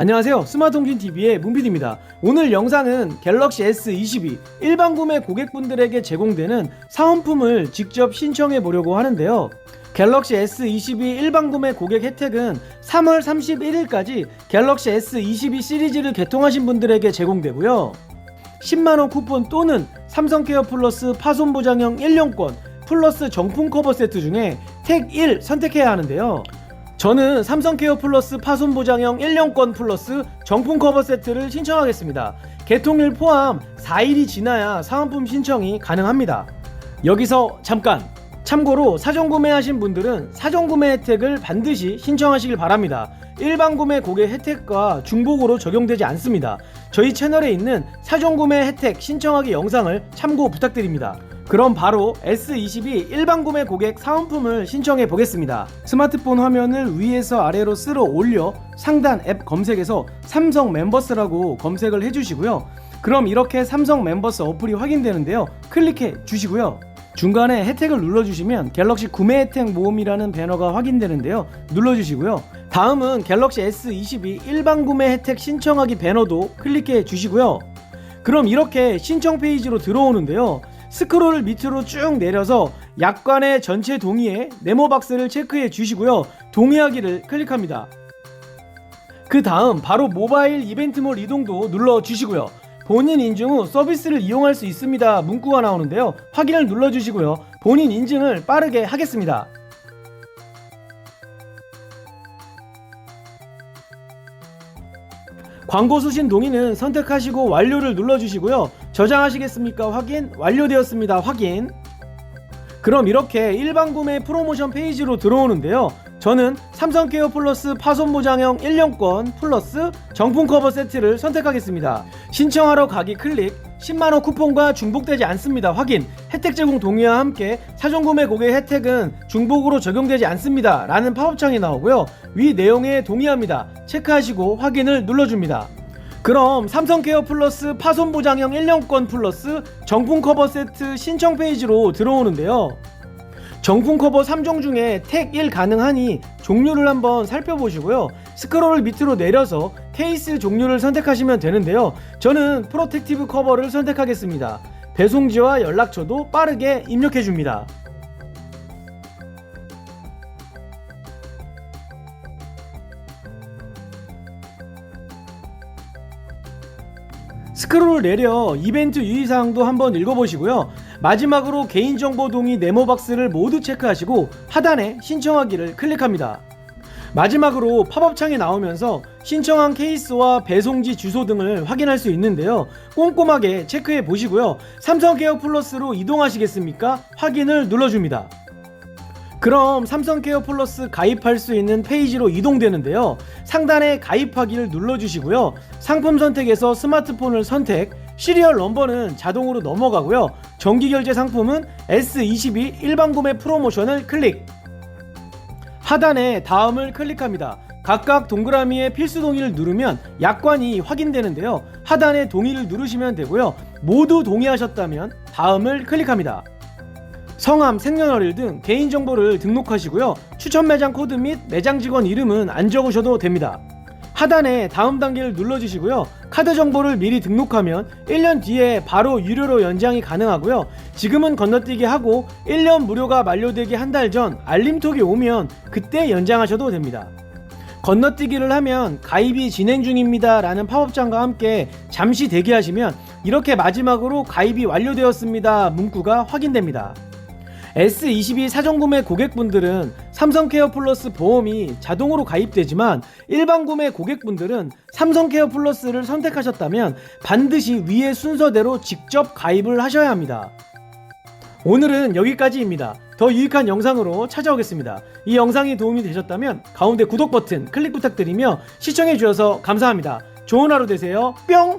안녕하세요. 스마트통신TV의 문PD입니다. 오늘 영상은 갤럭시 S22 일반 구매 고객분들에게 제공되는 사은품을 직접 신청해 보려고 하는데요. 갤럭시 S22 일반 구매 고객 혜택은 3월 31일까지 갤럭시 S22 시리즈를 개통하신 분들에게 제공되고요. 10만원 쿠폰 또는 삼성 케어 플러스 파손 보장형 1년권 플러스 정품 커버 세트 중에 택 1 선택해야 하는데요. 저는 삼성 케어 플러스 파손 보장형 1년권 플러스 정품 커버 세트를 신청하겠습니다. 개통일 포함 4일이 지나야 사은품 신청이 가능합니다. 여기서 잠깐! 참고로 사전 구매하신 분들은 사전 구매 혜택을 반드시 신청하시길 바랍니다. 일반 구매 고객 혜택과 중복으로 적용되지 않습니다. 저희 채널에 있는 사전 구매 혜택 신청하기 영상을 참고 부탁드립니다. 그럼 바로 S22 일반 구매 고객 사은품을 신청해 보겠습니다. 스마트폰 화면을 위에서 아래로 쓸어 올려 상단 앱 검색에서 삼성 멤버스라고 검색을 해주시고요. 그럼 이렇게 삼성 멤버스 어플이 확인되는데요. 클릭해 주시고요. 중간에 혜택을 눌러주시면 갤럭시 구매 혜택 모음이라는 배너가 확인되는데요. 눌러주시고요. 다음은 갤럭시 S22 일반 구매 혜택 신청하기 배너도 클릭해 주시고요. 그럼 이렇게 신청 페이지로 들어오는데요. 스크롤을 밑으로 쭉 내려서 약관의 전체 동의에 네모 박스를 체크해 주시고요. 동의하기를 클릭합니다. 그 다음 바로 모바일 이벤트몰 이동도 눌러 주시고요. 본인 인증 후 서비스를 이용할 수 있습니다. 문구가 나오는데요. 확인을 눌러 주시고요. 본인 인증을 빠르게 하겠습니다. 광고 수신 동의는 선택하시고 완료를 눌러주시고요. 저장하시겠습니까? 확인. 완료되었습니다. 확인. 그럼 이렇게 일반 구매 프로모션 페이지로 들어오는데요. 저는 삼성 케어 플러스 파손 보장형 1년권 플러스 정품 커버 세트를 선택하겠습니다. 신청하러 가기 클릭 10만원 쿠폰과 중복되지 않습니다. 확인. 혜택 제공 동의와 함께 사전 구매 고객 혜택은 중복으로 적용되지 않습니다. 라는 팝업창이 나오고요. 위 내용에 동의합니다. 체크하시고 확인을 눌러줍니다. 그럼 삼성 케어 플러스 파손 보장형 1년권 플러스 정품 커버 세트 신청 페이지로 들어오는데요. 정품 커버 3종 중에 택 1 가능하니 종류를 한번 살펴보시고요. 스크롤을 밑으로 내려서 케이스 종류를 선택하시면 되는데요. 저는 프로텍티브 커버를 선택하겠습니다. 배송지와 연락처도 빠르게 입력해 줍니다. 스크롤을 내려 이벤트 유의사항도 한번 읽어보시고요. 마지막으로 개인정보 동의 네모 박스를 모두 체크하시고 하단에 신청하기를 클릭합니다. 마지막으로 팝업 창이 나오면서 신청한 케이스와 배송지 주소 등을 확인할 수 있는데요. 꼼꼼하게 체크해 보시고요. 삼성 케어 플러스로 이동하시겠습니까? 확인을 눌러줍니다. 그럼 삼성 케어 플러스 가입할 수 있는 페이지로 이동되는데요. 상단에 가입하기를 눌러주시고요. 상품 선택에서 스마트폰을 선택, 시리얼 넘버는 자동으로 넘어가고요. 정기결제 상품은 S22 일반 구매 프로모션을 클릭. 하단에 다음을 클릭합니다. 각각 동그라미에 필수 동의를 누르면 약관이 확인되는데요. 하단에 동의를 누르시면 되고요. 모두 동의하셨다면 다음을 클릭합니다. 성함, 생년월일 등 개인정보를 등록하시고요. 추천 매장 코드 및 매장 직원 이름은 안 적으셔도 됩니다. 하단에 다음 단계를 눌러주시고요. 카드 정보를 미리 등록하면 1년 뒤에 바로 유료로 연장이 가능하고요. 지금은 건너뛰기 하고 1년 무료가 만료되기 한 달 전 알림톡이 오면 그때 연장하셔도 됩니다. 건너뛰기를 하면 가입이 진행 중입니다 라는 팝업창과 함께 잠시 대기하시면 이렇게 마지막으로 가입이 완료되었습니다 문구가 확인됩니다. S22 사전 구매 고객분들은 삼성 케어 플러스 보험이 자동으로 가입되지만 일반 구매 고객분들은 삼성 케어 플러스를 선택하셨다면 반드시 위의 순서대로 직접 가입을 하셔야 합니다. 오늘은 여기까지입니다. 더 유익한 영상으로 찾아오겠습니다. 이 영상이 도움이 되셨다면 가운데 구독 버튼 클릭 부탁드리며 시청해 주셔서 감사합니다. 좋은 하루 되세요. 뿅!